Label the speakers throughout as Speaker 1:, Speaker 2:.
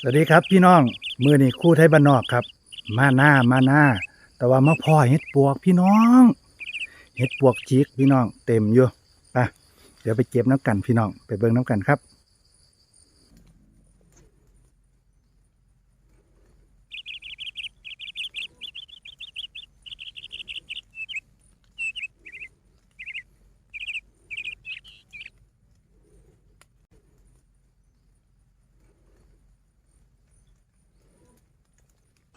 Speaker 1: สวัสดีครับพี่น้องมือนี่คู่ไทยบ้านนอกครับ มาหน้ามาหน้า แต่ว่ามาพ่อเห็ดปวกพี่น้อง เห็ดปวกจิกพี่น้องเต็มอยู่ไปเดี๋ยวไปเก็บน้ำกันพี่น้องไปเบิ่งน้ำกันครับ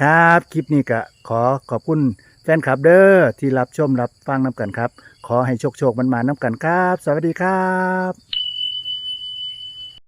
Speaker 1: ครับ คลิปนี้ก็ขอขอบคุณแฟนคลับเด้อที่รับชมรับฟังน้ำกันครับ ขอให้โชคโชคมันมาน้ำกันครับ สวัสดีครับ